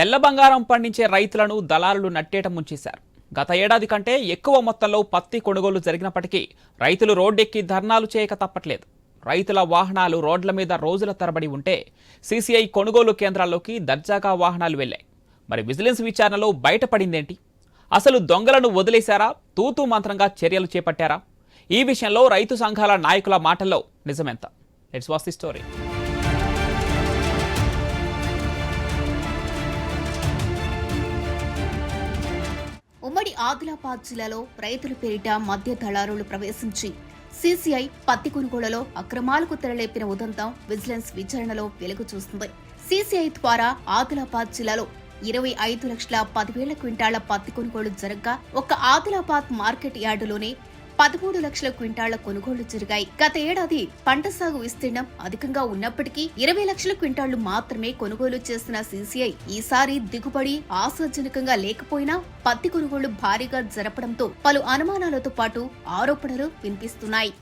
తెల్ల బంగారం పండించే రైతులను దళారులు నట్టేట ముంచేశారు. గత ఏడాది కంటే ఎక్కువ మొత్తంలో పత్తి కొనుగోలు జరిగినప్పటికీ రైతులు రోడ్డెక్కి ధర్నాలు చేయక తప్పట్లేదు. రైతుల వాహనాలు రోడ్ల మీద రోజుల తరబడి ఉంటే సీసీఐ కొనుగోలు కేంద్రాల్లోకి దర్జాగా వాహనాలు వెళ్ళాయి మరి విజిలెన్స్ విచారణలో బయటపడిందేంటి? అసలు దొంగలను వదిలేశారా? తూతూ మంత్రంగా చర్యలు చేపట్టారా? ఈ విషయంలో రైతు సంఘాల నాయకుల మాటల్లో నిజమెంత. ఇట్స్ వాస్ ది స్టోరీ ఉమ్మడి ఆదిలాబాద్ జిల్లాలో రైతుల పేరిట మధ్య దళారులు ప్రవేశించి సీసీఐ పత్తి కొనుగోళ్ళలో అక్రమాలకు తెరలేపిన ఉదంతం విజిలెన్స్ విచారణలో వెలుగు చూస్తుంది. సీసీఐ ద్వారా ఆదిలాబాద్ జిల్లాలో ఇరవై ఐదు లక్షల పదివేల క్వింటాళ్ళ పత్తి కొనుగోలు జరగ్గా ఒక ఆదిలాబాద్ మార్కెట్ యార్డులోనే పదమూడు లక్షల క్వింటాళ్ళ కొనుగోళ్ళు జరిగాయి. గత ఏడాది పంట సాగు విస్తీర్ణం అధికంగా ఉన్నప్పటికీ ఇరవై లక్షల క్వింటాళ్ళు మాత్రమే కొనుగోలు చేసిన సీసీఐ ఈసారి దిగుబడి ఆశాజనకంగా లేకపోయినా పత్తి కొనుగోళ్ళు భారీగా జరపడంతో పలు అనుమానాలతో పాటు ఆరోపణలు వినిపిస్తున్నాయి.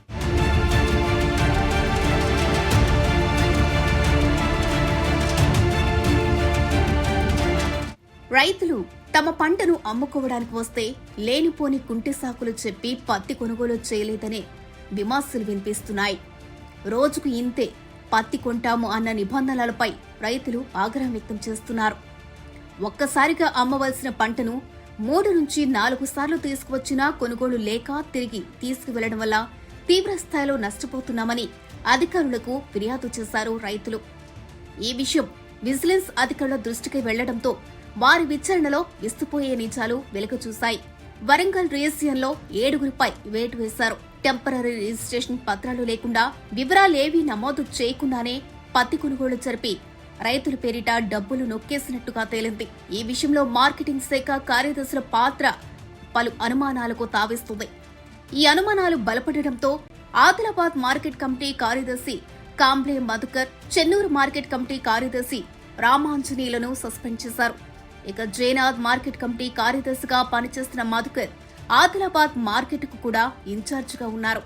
రైతులు తమ పంటను అమ్ముకోవడానికి వస్తే లేనిపోని కుంటి సాకులు చెప్పి పత్తి కొనుగోలు చేయలేదనే విమర్శలు వినిపిస్తున్నాయి. రోజుకు ఇంతే పత్తి కొంటాము అన్న నిబంధనలపై రైతులు ఆగ్రహం వ్యక్తం చేస్తున్నారు. ఒక్కసారిగా అమ్మవలసిన పంటను మూడు నుంచి నాలుగు సార్లు తీసుకువచ్చినా కొనుగోలు లేక తిరిగి తీసుకువెళ్ళడం వల్ల తీవ్ర స్థాయిలో నష్టపోతున్నామని అధికారులకు ఫిర్యాదు చేశారు రైతులు. ఈ విషయం విజిలెన్స్ అధికారుల దృష్టికి వెళ్ళడంతో వారి విచారణలో విస్తుపోయే నిజాలు వెలుగు చూశాయి. వరంగల్ రీజియన్లో ఏడుగురిపై వేటు వేశారు. టెంపరీ రిజిస్ట్రేషన్ పత్రాలు లేకుండా వివరాలేవీ నమోదు చేయకుండానే పత్తి కొనుగోలు జరిపి రైతుల పేరిట డబ్బులు నొక్కేసినట్టుగా తేలింది. ఈ విషయంలో మార్కెటింగ్ శాఖ కార్యదర్శుల పాత్ర పలు అనుమానాలకు తావిస్తుంది. ఈ అనుమానాలు బలపడడంతో ఆదిలాబాద్ మార్కెట్ కమిటీ కార్యదర్శి కాంబ్లే మధుకర్ చెన్నూరు మార్కెట్ కమిటీ కార్యదర్శి రామాంజనేయులను సస్పెండ్ చేశారు. ఇక జైనాథ్ మార్కెట్ కమిటీ కార్యదర్శిగా పనిచేస్తున్న మధుకర్ ఆదిలాబాద్ మార్కెట్కు కూడా ఇన్ఛార్జిగా ఉన్నారు.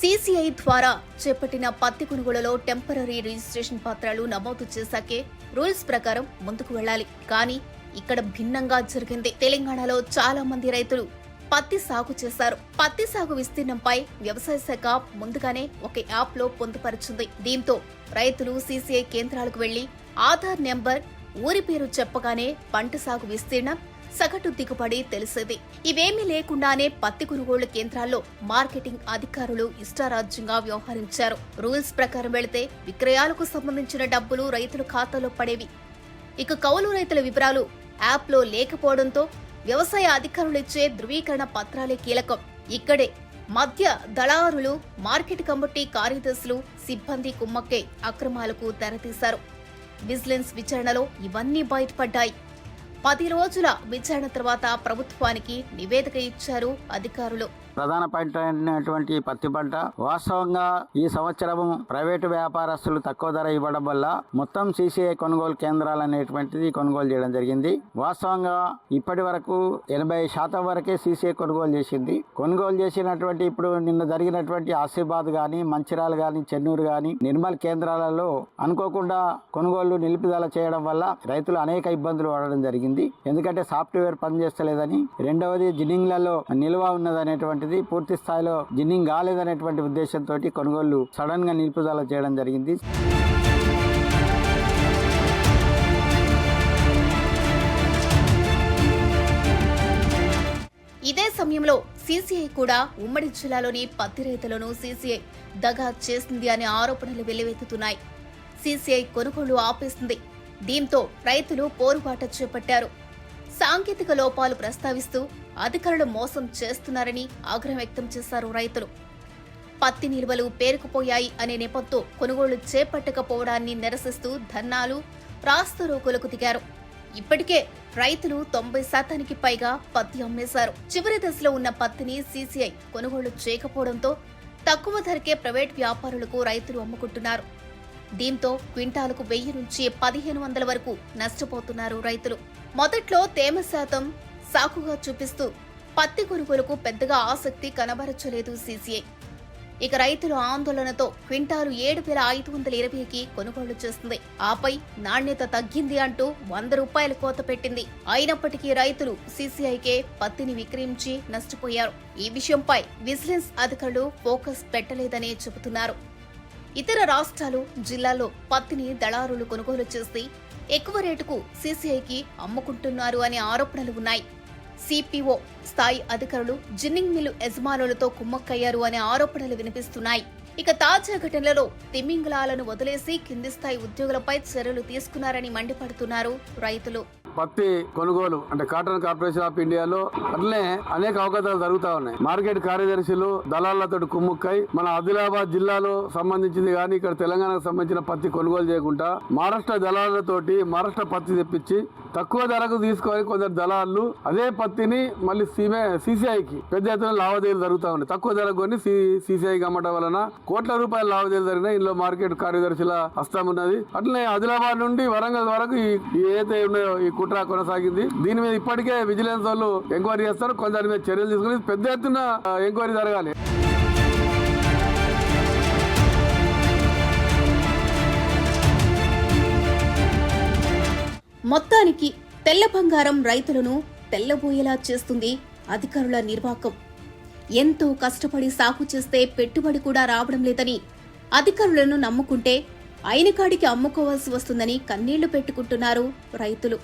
సీసీఐ ద్వారా చేపట్టిన పత్తి కొనుగోలులో టెంపరీ రిజిస్ట్రేషన్ పత్రాలు నమోదు చేశాకే రూల్స్ ప్రకారం ముందుకు వెళ్ళాలి. కానీ ఇక్కడ భిన్నంగా జరిగింది. తెలంగాణలో చాలా మంది రైతులు పత్తి సాగు చేశారు. పత్తి సాగు విస్తీర్ణంపై వ్యవసాయ శాఖ ముందుగానే ఒక యాప్లో పొందుపరిచింది. దీంతో రైతులు సీసీఐ కేంద్రాలకు వెళ్ళి ఆధార్ నెంబర్ ఊరి పేరు చెప్పగానే పంట సాగు విస్తీర్ణం సగటు దిగుబడి తెలిసేది. ఇవేమీ లేకుండానే పత్తి కొనుగోళ్ళ కేంద్రాల్లో మార్కెటింగ్ అధికారులు ఇష్టారాజ్యంగా వ్యవహరించారు. రూల్స్ ప్రకారం వెళితే విక్రయాలకు సంబంధించిన డబ్బులు రైతుల ఖాతాలో పడేవి. ఇక కౌలు రైతుల వివరాలు యాప్లో లేకపోవడంతో వ్యవసాయ అధికారులు ఇచ్చే ధృవీకరణ పత్రాలే కీలకం. ఇక్కడే మధ్య దళారులు మార్కెట్ కమిటీ కార్యదర్శులు సిబ్బంది కుమ్మక్కే అక్రమాలకు తెరతీశారు. విజిలెన్స్ విచారణలో ఇవన్నీ బయటపడ్డాయి. పది రోజుల విచారణ తర్వాత ప్రభుత్వానికి నివేదిక ఇచ్చారు అధికారులు. ప్రధాన పంట అయినటువంటి పత్తి పంట వాస్తవంగా ఈ సంవత్సరం ప్రైవేటు వ్యాపారస్తులు తక్కువ ధర ఇవ్వడం వల్ల మొత్తం సీసీఐ కొనుగోలు కేంద్రాలు అనేటువంటిది కొనుగోలు చేయడం జరిగింది. వాస్తవంగా ఇప్పటి వరకు ఎనభై శాతం వరకే సీసీఐ కొనుగోలు చేసింది. కొనుగోలు చేసినటువంటి ఇప్పుడు నిన్న జరిగినటువంటి ఆసిఫాబాద్ గాని మంచిరాలు గాని చెన్నూరు గాని నిర్మల్ కేంద్రాలలో అనుకోకుండా కొనుగోళ్ళు నిలుపుదల చేయడం వల్ల రైతులు అనేక ఇబ్బందులు పడడం జరిగింది. ఎందుకంటే సాఫ్ట్వేర్ పనిచేస్తలేదని. రెండవది జిన్నింగ్లలో నిల్వ ఉన్నదనేటువంటిది పూర్తి స్థాయిలో జిన్నింగ్ కాలేదనేటువంటి ఉద్దేశంతో కొనుగోళ్ళు సడన్గా నిలుపుదల చేయడం జరిగింది. ఇదే సమయంలో సీసీఐ కూడా ఉమ్మడి జిల్లాలోని పత్తి రైతులను సీసీఐ దగా చేసింది అనే ఆరోపణలు వెల్లువెత్తుతున్నాయి. సీసీఐ కొనుగోలు ఆపేస్తుంది దీంతో రైతులు పోరుబాట చేపట్టారు. సాంకేతిక లోపాలు ప్రస్తావిస్తూ అధికారులు మోసం చేస్తున్నారని ఆగ్రహం వ్యక్తం చేశారు రైతులు. పత్తి నిల్వలు పేరుకుపోయాయి అనే నెపంతో కొనుగోలు చేపట్టకపోవడాన్ని నిరసిస్తూ ధర్నాలు రోగులకు దిగారు. ఇప్పటికే రైతులు తొంభై శాతానికి పైగా పత్తి అమ్మేశారు. చివరి దశలో ఉన్న పత్తిని సీసీఐ కొనుగోలు చేయకపోవడంతో తక్కువ ధరకే ప్రైవేట్ వ్యాపారులకు రైతులు అమ్ముకుంటున్నారు. దీంతో క్వింటాలకు వెయ్యి నుంచి పదిహేను వందల వరకు నష్టపోతున్నారు రైతులు. మొదట్లో తేమ శాతం సాకుగా చూపిస్తూ పత్తి కొనుగోలుకు పెద్దగా ఆసక్తి కనబరచలేదు సీసీఐ. ఇక రైతుల ఆందోళనతో క్వింటాలు ఏడు వేల ఐదు వందల ఇరవైకి కొనుగోలు చేస్తుంది. ఆపై నాణ్యత తగ్గింది అంటూ వంద రూపాయల కోత పెట్టింది. అయినప్పటికీ రైతులు సీసీఐకే పత్తిని విక్రయించి నష్టపోయారు. ఈ విషయంపై విజిలెన్స్ అధికారులు ఫోకస్ పెట్టలేదనే చెబుతున్నారు. ఇతర రాష్ట్రాలు జిల్లాల్లో పత్తిని దళారులు కొనుగోలు చేసి ఎక్కువ రేటుకు సీసీఐకి అమ్ముకుంటున్నారు అనే ఆరోపణలు ఉన్నాయి. సిపిఓ స్థాయి అధికారులు జిన్నింగ్ మిల్లు యజమానులతో కుమ్మక్కయ్యారు అనే ఆరోపణలు వినిపిస్తున్నాయి. ఇక తాజా ఘటనలో తిమింగలాలను వదిలేసి కింది స్థాయి ఉద్యోగులపై చర్యలు తీసుకున్నారని మండిపడుతున్నారు రైతులు. పత్తి కొనుగోలు అంటే కాటన్ కార్పొరేషన్ ఆఫ్ ఇండియాలో అట్లనే అనేక అవకాశాలు జరుగుతా ఉన్నాయి. మార్కెట్ కార్యదర్శులు దళాలతో కుమ్ముక్కై మన ఆదిలాబాద్ జిల్లాలో సంబంధించింది కానీ ఇక్కడ తెలంగాణకు సంబంధించిన పత్తి కొనుగోలు చేయకుండా మహారాష్ట్ర దళాలతోటి మహారాష్ట్ర పత్తి తెప్పించి తక్కువ ధరకు తీసుకొని కొందరు దళాలు అదే పత్తిని మళ్ళీ సీమే సీసీఐకి పెద్ద ఎత్తున లావాదేవీలు జరుగుతూ ఉన్నాయి. తక్కువ ధరకు కొని సీసీఐకి అమ్మటం వలన కోట్ల రూపాయల లావాదేవీలు జరిగినాయి. ఇందులో మార్కెట్ కార్యదర్శుల హస్తం ఉన్నది. అట్లనే ఆదిలాబాద్ నుండి వరంగల్ వరకు ఏదైతే ఉన్నాయో ఈ కుట్ర కొనసాగింది. దీని మీద ఇప్పటికే విజిలెన్స్ వాళ్ళు ఎంక్వైరీ చేస్తారు. కొందరి మీద చర్యలు తీసుకుని పెద్ద ఎత్తున ఎంక్వైరీ జరగాలి. మొత్తానికి తెల్ల బంగారం రైతులను తెల్లబోయేలా చేస్తుంది అధికారుల నిర్వాకం. ఎంతో కష్టపడి సాగు చేస్తే పెట్టుబడి కూడా రావడం లేదని అధికారులను నమ్ముకుంటే అయిన కాడికి అమ్ముకోవాల్సి వస్తుందని కన్నీళ్ళు పెట్టుకుంటున్నారు రైతులు.